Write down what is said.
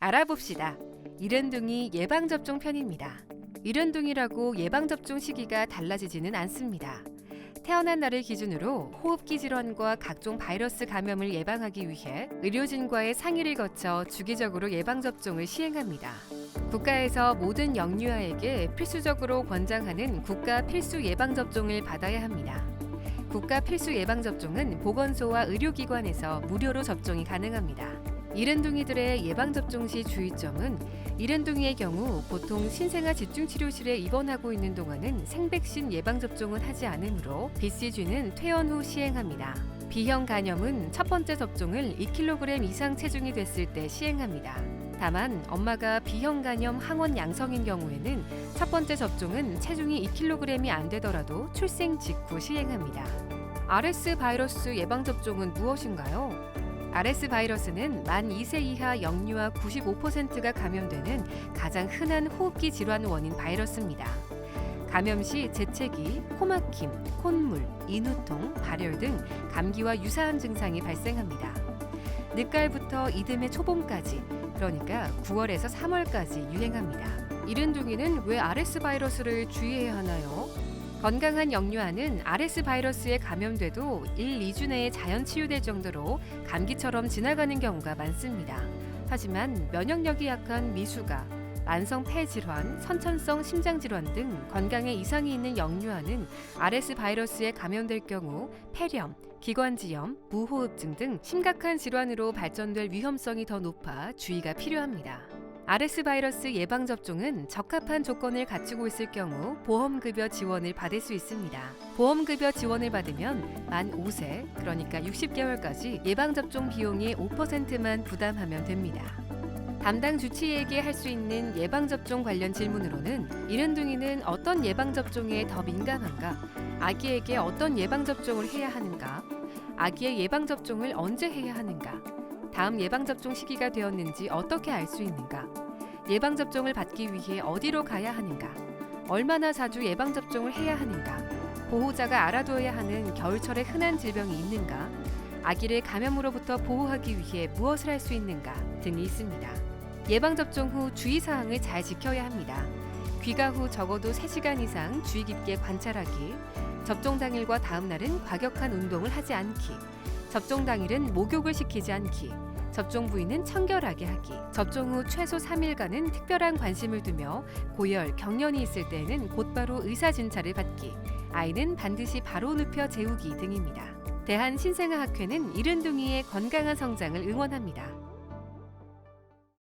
알아봅시다. 이른둥이 예방접종 편입니다. 이른둥이라고 예방접종 시기가 달라지지는 않습니다. 태어난 날을 기준으로 호흡기 질환과 각종 바이러스 감염을 예방하기 위해 의료진과의 상의를 거쳐 주기적으로 예방접종을 시행합니다. 국가에서 모든 영유아에게 필수적으로 권장하는 국가 필수 예방접종을 받아야 합니다. 국가 필수 예방접종은 보건소와 의료기관에서 무료로 접종이 가능합니다. 이른둥이들의 예방접종 시 주의점은 이른둥이의 경우 보통 신생아 집중치료실에 입원하고 있는 동안은 생백신 예방접종은 하지 않으므로 BCG는 퇴원 후 시행합니다. B형 간염은 첫 번째 접종을 2kg 이상 체중이 됐을 때 시행합니다. 다만 엄마가 B형 간염 항원 양성인 경우에는 첫 번째 접종은 체중이 2kg이 안 되더라도 출생 직후 시행합니다. RS 바이러스 예방접종은 무엇인가요? RS 바이러스는 만 2세 이하 영유아 95%가 감염되는 가장 흔한 호흡기 질환 원인 바이러스입니다. 감염 시 재채기, 코막힘, 콧물, 인후통, 발열 등 감기와 유사한 증상이 발생합니다. 늦가을부터 이듬해 초봄까지, 그러니까 9월에서 3월까지 유행합니다. 이른둥이는 왜 RS 바이러스를 주의해야 하나요? 건강한 영유아는 RS 바이러스에 감염돼도 1, 2주 내에 자연 치유될 정도로 감기처럼 지나가는 경우가 많습니다. 하지만 면역력이 약한 미수가, 만성 폐질환, 선천성 심장질환 등 건강에 이상이 있는 영유아는 RS 바이러스에 감염될 경우 폐렴, 기관지염, 무호흡증 등 심각한 질환으로 발전될 위험성이 더 높아 주의가 필요합니다. RS 바이러스 예방 접종은 적합한 조건을 갖추고 있을 경우 보험 급여 지원을 받을 수 있습니다. 보험 급여 지원을 받으면 만 5세, 그러니까 60개월까지 예방 접종 비용의 5%만 부담하면 됩니다. 담당 주치의에게 할 수 있는 예방 접종 관련 질문으로는 이른둥이는 어떤 예방 접종에 더 민감한가? 아기에게 어떤 예방 접종을 해야 하는가? 아기의 예방 접종을 언제 해야 하는가? 다음 예방접종 시기가 되었는지 어떻게 알 수 있는가? 예방접종을 받기 위해 어디로 가야 하는가? 얼마나 자주 예방접종을 해야 하는가? 보호자가 알아둬야 하는 겨울철에 흔한 질병이 있는가? 아기를 감염으로부터 보호하기 위해 무엇을 할 수 있는가? 등이 있습니다. 예방접종 후 주의사항을 잘 지켜야 합니다. 귀가 후 적어도 3시간 이상 주의 깊게 관찰하기, 접종 당일과 다음 날은 과격한 운동을 하지 않기, 접종 당일은 목욕을 시키지 않기, 접종 부위는 청결하게 하기, 접종 후 최소 3일간은 특별한 관심을 두며 고열, 경련이 있을 때에는 곧바로 의사 진찰을 받기, 아이는 반드시 바로 눕혀 재우기 등입니다. 대한신생아학회는 이른둥이의 건강한 성장을 응원합니다.